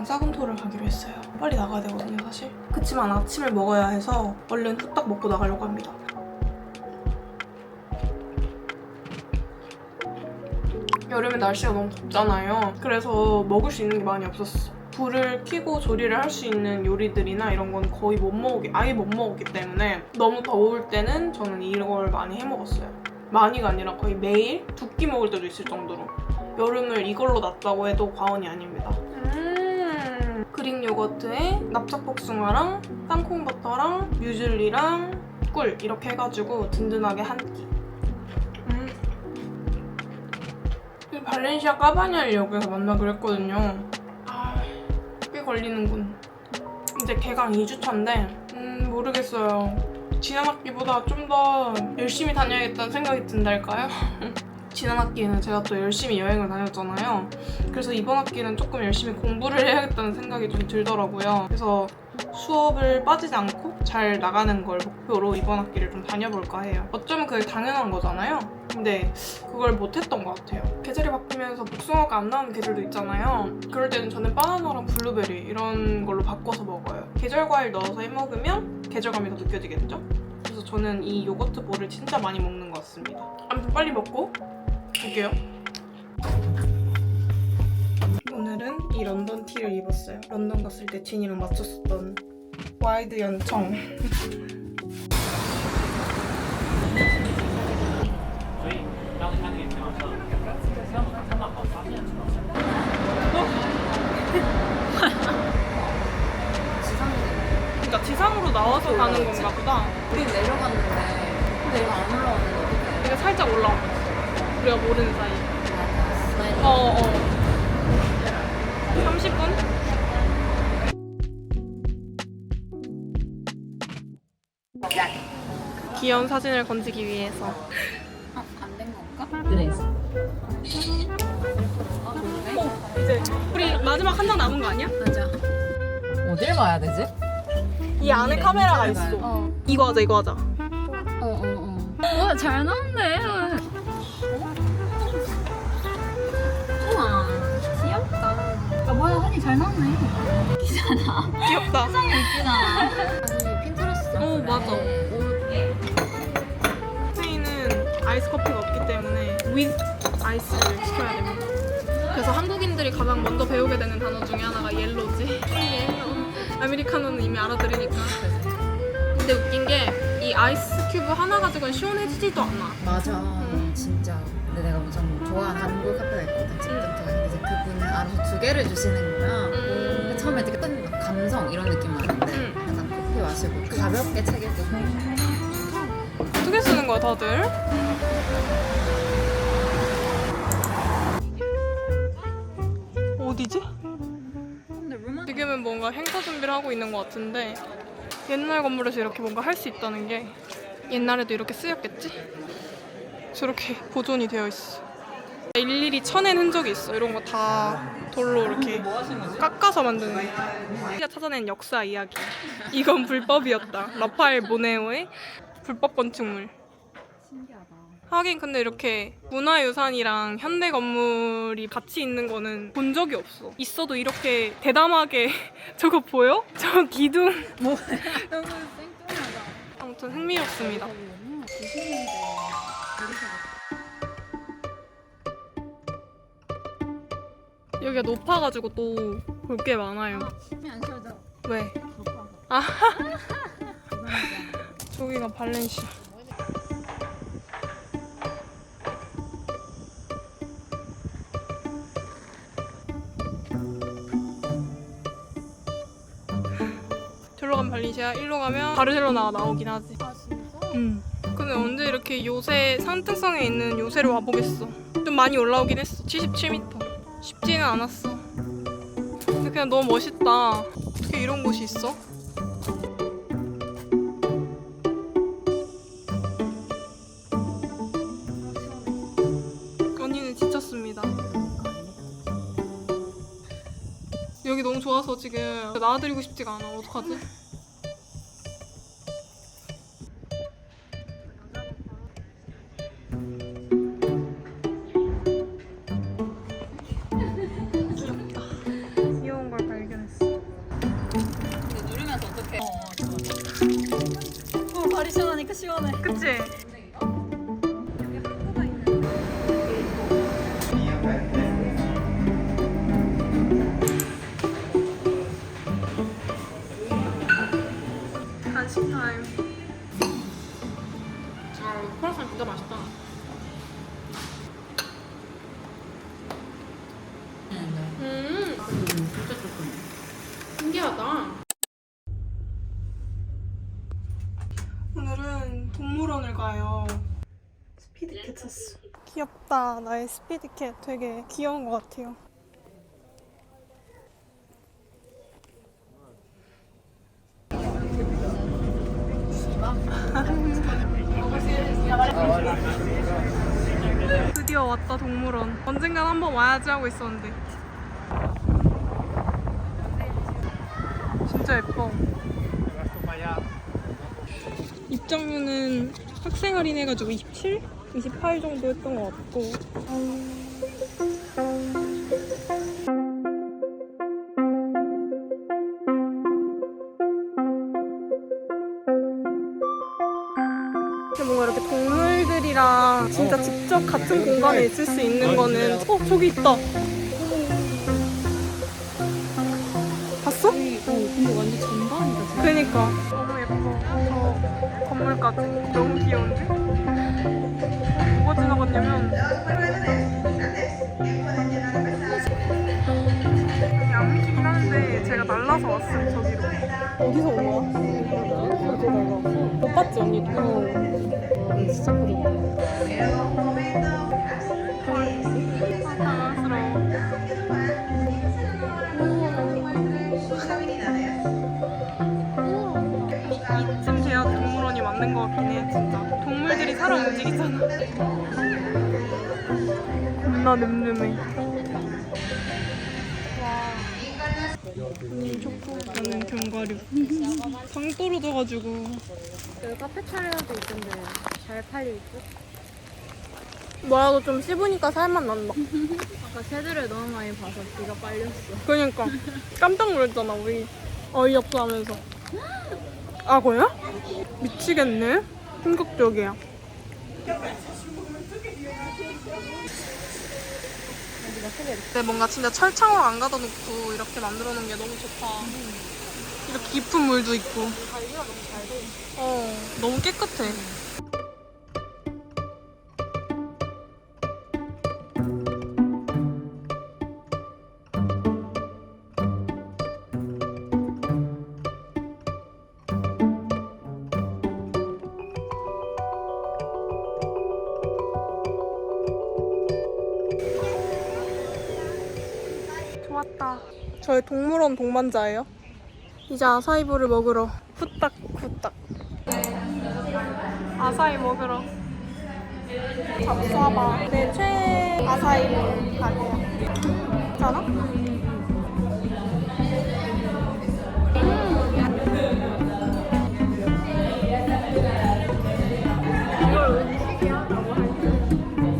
친구들이랑 싹운토를 가기로 했어요. 빨리 나가야 되거든요, 사실. 그치만 아침을 먹어야 해서 얼른 후딱 먹고 나가려고 합니다. 여름에 날씨가 너무 덥잖아요. 그래서 먹을 수 있는 게 많이 없었어. 불을 켜고 조리를 할 수 있는 요리들이나 이런 건 거의 못 먹기, 아예 못 먹었기 때문에 너무 더울 때는 저는 이걸 많이 해 먹었어요. 많이가 아니라 거의 매일 두 끼 먹을 때도 있을 정도로. 여름을 이걸로 놨다고 해도 과언이 아닙니다. 음, 그릭 요거트에 납작복숭아랑 땅콩버터랑 뮤즐리랑 꿀 이렇게 해가지고 든든하게 한 끼. 음. 이 발렌시아 까바냐역에서 만나기로 했거든요. 아, 꽤 걸리는군. 이제 개강 2주차인데, 음, 모르겠어요. 지난 학기보다 좀 더 열심히 다녀야겠다는 생각이 든달까요? 지난 학기에는 제가 또 열심히 여행을 다녔잖아요. 그래서 이번 학기는 조금 열심히 공부를 해야겠다는 생각이 좀 들더라고요. 그래서 수업을 빠지지 않고 잘 나가는 걸 목표로 이번 학기를 좀 다녀볼까 해요. 어쩌면 그게 당연한 거잖아요. 근데 그걸 못했던 것 같아요. 계절이 바뀌면서 복숭아가 안 나오는 계절도 있잖아요. 그럴 때는 저는 바나나랑 블루베리 이런 걸로 바꿔서 먹어요. 계절 과일 넣어서 해 먹으면 계절감이 더 느껴지겠죠? 그래서 저는 이 요거트 볼을 진짜 많이 먹는 것 같습니다. 아무튼 빨리 먹고 갈게요. 오늘은 이 런던 티를 입었어요. 런던 갔을 때 진이랑 맞췄었던 와이드 연청. 그러니까 지상으로 나와서 가는 건가 보다. 우리 내려가는 우리가 모르는 사이. 어, 어. 30분? 귀여운 사진을 건지기 위해서 어, 안된 건가? 그래. 이제 우리 마지막 한 장 남은 거 아니야? 맞아 어딜 봐야 되지? 이 안에 카메라가 있어. 어어어어 이거 하자, 이거 하자. 어, 어. 우와 잘 나온대 잘 나오네 귀엽다. 예쁘다 아니 핀터레스트 어, 맞아. 스페인은 아이스 커피가 없기 때문에 with 아이스를 시켜야 됩니다. 그래서 한국인들이 가장 먼저 배우게 되는 단어 중에 하나가 옐로지. 옐로. 아메리카노는 이미 알아들으니까. 근데 웃긴 게 이 아이스 큐브 하나 가지고는 시원해지지도 않아. 맞아. 응. 진짜. 근데 내가 우선 좋아하는 한국 카페가 있거든. 집부터. 이제 그분은 알아서 두 개를 주시는 거야. 음. 처음에 되게 뜬막 감성 이런 느낌 나는데 응. 약간 커피 마시고 가볍게 책 읽고 어떻게 쓰는 거야, 다들? 어디지? 지금은 뭔가 행사 준비를 하고 있는 것 같은데 옛날 건물에서 이렇게 뭔가 할 수 있다는 게 옛날에도 이렇게 쓰였겠지? 저렇게 보존이 되어 있어. 일일이 쳐낸 흔적이 있어. 이런 거 다 돌로 이렇게 깎아서 만드는 거. 우리가 찾아낸 역사 이야기. 이건 불법이었다. 라파엘 모네오의 불법 건축물. 하긴 근데 이렇게 문화유산이랑 현대 건물이 같이 있는 거는 본 적이 없어. 있어도 이렇게 대담하게 저거 보여? 저 기둥. 너무 생뚱하다 아무튼 흥미롭습니다. 90년대 여기가 높아가지고 또 볼 게 많아요. 숨이 안 쉬어져 왜? 높아서 아. 저기가 발렌시아. 저로 가면 발렌시아, 일로 가면 바르셀로나가 나오긴 하지. 아 진짜? 응. 근데 언제 이렇게 요새 상등성에 있는 요새를 와보겠어. 좀 많이 올라오긴 했어. 77m. 쉽지는 않았어. 근데 그냥 너무 멋있다. 어떻게 이런 곳이 있어? 언니는 지쳤습니다. 여기 너무 좋아서 지금 나와드리고 싶지가 않아. 어떡하지? 시원해. 그치? 간식 타임. 스피드캣 샀어. 귀엽다. 나의 스피드캣 되게 귀여운 것 같아요. 드디어 왔다 동물원. 언젠간 한번 와야지 하고 있었는데. 진짜 예뻐. 입장료는 학생 할인해가지고 27? 28 정도 했던 것 같고. 뭔가 이렇게 동물들이랑 진짜 직접 같은 공간에 있을 수 있는 거는 어 저기 있다. 봤어? 근데 완전 전방이다. 그니까 너무 예뻐 저 건물까지 너무 귀여운데? 지나갔냐면 아니 안 믿기긴 하는데 제가 날라서 왔어요 저기로 어디서 온 거야? 못 봤지 언니도? 어, 진짜 크다. 맞는 것 같긴 해 진짜. 동물들이 살아 움직이잖아. 겁나 늠름해. 음, 초코 나는 견과류. 당 떨어져가지고. 여기 카페 차려도 있던데 잘 팔릴 듯? 뭐라도 좀 씹으니까 살맛 난다. 아까 새들을 너무 많이 봐서 귀가 빨렸어. 그러니까. 깜짝 놀랐잖아 우리 어이없어 하면서 악어야? 미치겠네. 충격적이야. 근데 뭔가 진짜 철창으로 안 가다 놓고 이렇게 만들어 놓은 게 너무 좋다. 이렇게 깊은 물도 있고. 어 너무 깨끗해 좋았다. 저희 동물원 동반자예요. 이제 아사이볼을 먹으러 후딱 후딱. 아사이 먹으러. 잡숴봐. 내 최애 아사이볼 가게야. 괜찮아?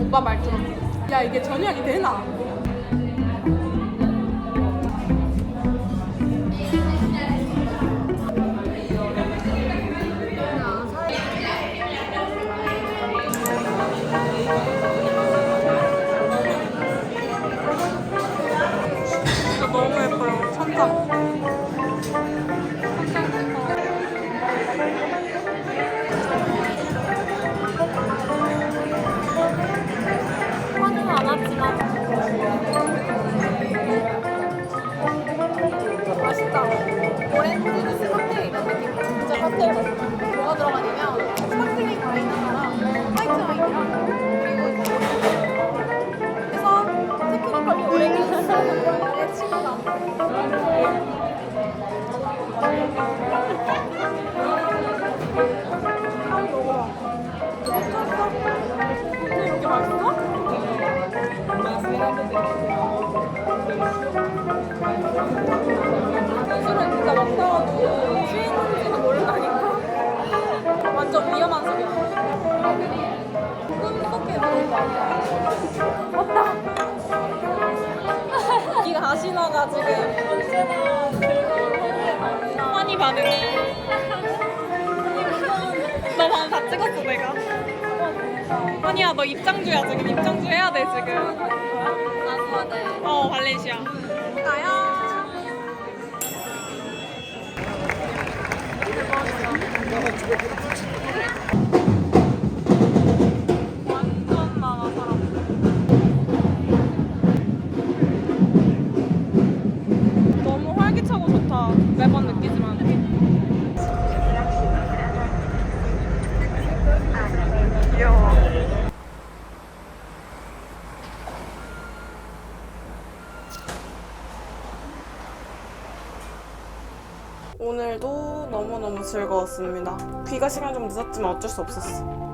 오빠 말 들어. 야 이게 전혀 되나? 이거 가시나가 지금 언제나 환희 반응. 나 방금 다 찍었어 내가. 아니야 너 입장주야 지금 입장주 해야 돼 지금. 어 발렌시아. 가요. 오늘도 너무너무 즐거웠습니다. 귀가 시간 좀 늦었지만 어쩔 수 없었어.